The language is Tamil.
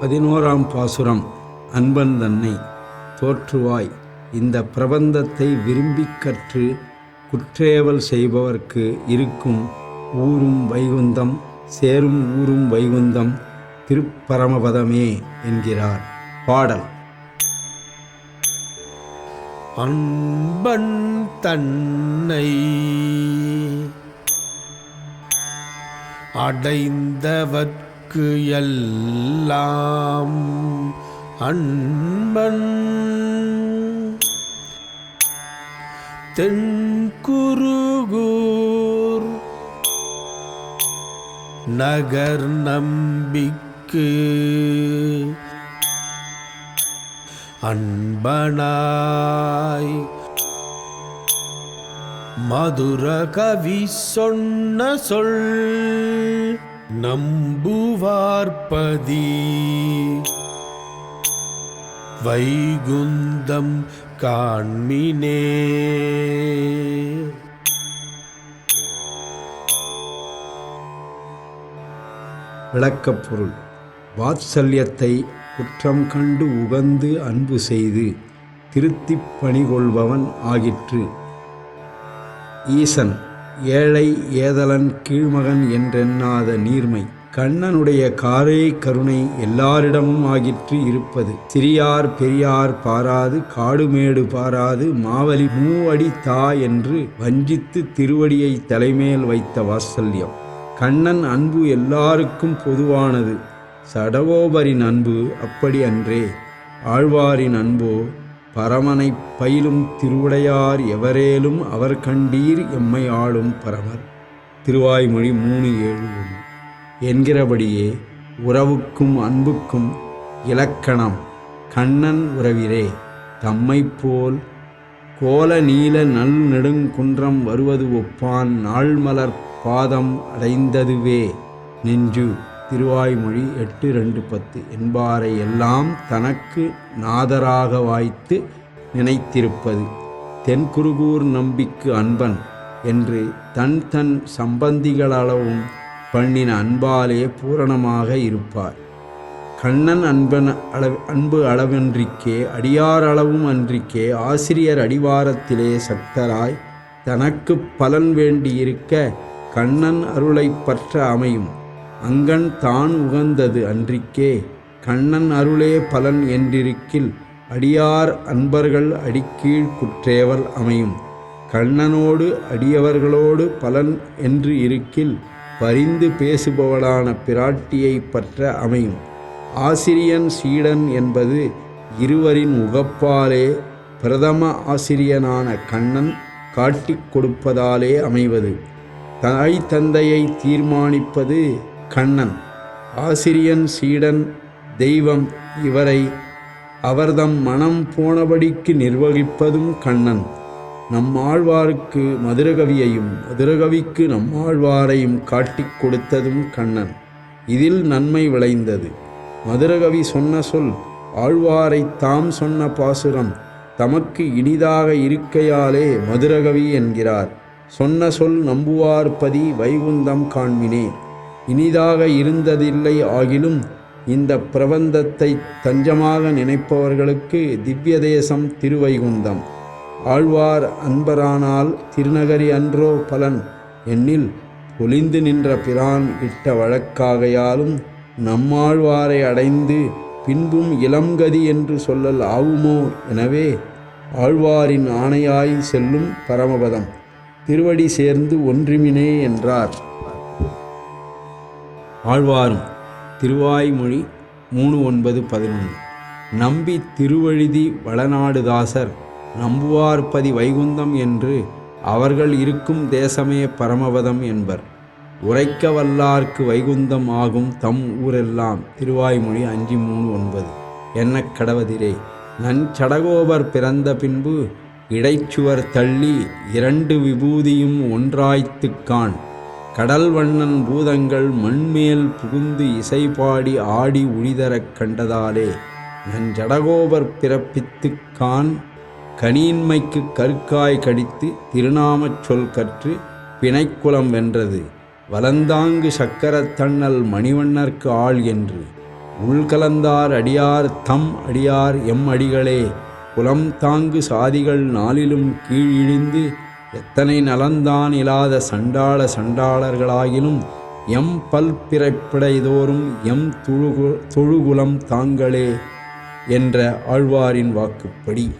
பதினோராம் பாசுரம் அன்பன் தன்னை தோற்றுவாய். இந்த பிரபந்தத்தை விரும்பிக் கற்று குற்றேவல் செய்பவர்க்கு இருக்கும் ஊரும் வைகுந்தம் சேரும் ஊரும் வைகுந்தம் திருப்பரமபதமே என்கிறார் பாடல். அன்பன் தன்னை அடைந்தவர்க்கு எல்லாம் அன்பன். தென்குருகூர் நகர் நம்பிக்கு அன்பனாய். மதுர கவி சொன்ன சொல் நம்புவார்பதி. வைகுந்தம் காண்மினே. விளக்கப்பொருள். வாத்சல்யத்தை குற்றம் கண்டு உகந்து அன்பு செய்து திருத்திப் பணிகொள்பவன் ஆகிற்று. ஈசன். ஏழை ஏதலன் கீழ்மகன் என்றெண்ணாத நீர்மை. கண்ணனுடைய காரே கருணை எல்லாரிடமும் ஆகிற்று இருப்பது. சிறியார் பெரியார் பாராது காடுமேடு பாராது மாவலி மூவடி தா என்று வஞ்சித்து திருவடியை தலைமேல் வைத்த வாத்சல்யம் கண்ணன் அன்பு எல்லாருக்கும் பொதுவானது. சடகோபரின் அன்பு அப்படி அன்றே. ஆழ்வாரின் அன்போ பரமனை பயிலும் திருவுடையார் எவரேலும் அவர் கண்டீர் எம்மை ஆளும் பரமர். திருவாய்மொழி மூணு ஏழு ஒன்று. என்கிறபடியே உறவுக்கும் அன்புக்கும் இலக்கணம். கண்ணன் உறவிரே தம்மை போல் கோல நீல நல் நெடுங்குன்றம் வருவது ஒப்பான். நாள்மலர் பாதம் அடைந்ததுவே நெஞ்சு. திருவாய்மொழி எட்டு ரெண்டு பத்து. என்பாரை எல்லாம் தனக்கு நாதராக வாய்த்து நினைத்திருப்பது தென்குருகூர் நம்பிக்கு அன்பன் என்று தன் தன் சம்பந்திகளளவும் பண்ணின அன்பாலே பூரணமாக இருப்பார். கண்ணன் அன்பன் அளவு அன்பு அளவன்றிக்கே அடியார் அளவும் அன்றிக்கே ஆசிரியர் அடிவாரத்திலே சக்தராய் தனக்கு பலன் வேண்டியிருக்க கண்ணன் அருளைப் பற்ற அமையும். அங்கன் தான் உகந்தது அன்றிக்கே. கண்ணன் அருளே பலன் என்றிருக்கில் அடியார் அன்பர்கள் அடிக்கீழ் குற்றேவல் அமையும். கண்ணனோடு அடியவர்களோடு பலன் என்று இருக்கில் பரிந்து பேசுபவளான பிராட்டியை பற்ற அமையும். ஆசிரியன் சீடன் என்பது இருவரின் உகப்பாலே பிரதம ஆசிரியனான கண்ணன் காட்டிக் கொடுப்பதாலே அமைவது. தாய் தந்தையை தீர்மானிப்பது கண்ணன் ஆசிரியன் சீடன் தெய்வம் இவரை அவர்தம் மனம் போனபடிக்கு நிர்வகிப்பதும் கண்ணன். நம்மாழ்வாருக்கு மதுரகவியையும் மதுரகவிக்கு நம்மாழ்வாரையும் காட்டிக் கொடுத்ததும் கண்ணன். இதில் நன்மை விளைந்தது. மதுரகவி சொன்ன சொல் ஆழ்வாரை தாம் சொன்ன பாசுரம் தமக்கு இனிதாக இருக்கையாலே மதுரகவி என்கிறார். சொன்ன சொல் நம்புவார்பதி வைகுந்தம் காண்பினேன். இனிதாக இருந்ததில்லை ஆகிலும் இந்த பிரபந்தத்தை தஞ்சமாக நினைப்பவர்களுக்கு திவ்ய தேசம் திருவைகுந்தம். ஆழ்வார் அன்பரானால் திருநகரி அன்றோ பலன் என்னில் ஒளிந்து நின்ற பிரான் இட்ட வழக்காகையாலும் நம்மாழ்வாரை அடைந்து பின்பும் இளம்கதி என்று சொல்லல் ஆவுமோ எனவே ஆழ்வாரின் ஆணையாய் செல்லும் பரமபதம். திருவடி சேர்ந்து ஒன்றுமினே என்றார். ஆழ்வாரும். திருவாய்மொழி மூணு ஒன்பது பதினொன்று. நம்பி திருவழுதி வளநாடுதாசர் நம்புவார்பதி வைகுந்தம் என்று அவர்கள் இருக்கும் தேசமே பரமபதம் என்பர். உரைக்க வல்லார்க்கு வைகுந்தம் ஆகும் தம் ஊரெல்லாம். திருவாய்மொழி அஞ்சு மூணு ஒன்பது. என்ன கடவதிரே நஞ்சடகோபர் பிறந்த பின்பு இடைச்சுவர் தள்ளி இரண்டு விபூதியும் ஒன்றாய்த்துக் காண். கடல் வண்ணன் பூதங்கள் மண்மேல் புகுந்து இசைபாடி ஆடி உழிதரக் கண்டதாலே நன் ஜடகோபர் பிறப்பித்துக் கான் கனியின்மைக்கு கற்காய் கடித்து திருநாமச் சொல் கற்று பிணைக்குலம் வென்றது. வலந்தாங்கு சக்கரத்தண்ணல் மணிவண்ணர்க்கு ஆள் என்று உள்கலந்தார் அடியார் தம் அடியார் எம் அடிகளே குலம் தாங்கு சாதிகள் நாளிலும் கீழிழிந்து எத்தனை நலந்தான் இல்லாத சண்டாள சண்டாளர்களாகிலும் எம் பல்பிறப்பிடைதோறும் எம் துழுகு தொழுகுலம் தாங்களே என்ற ஆழ்வாரின் வாக்குப்படி.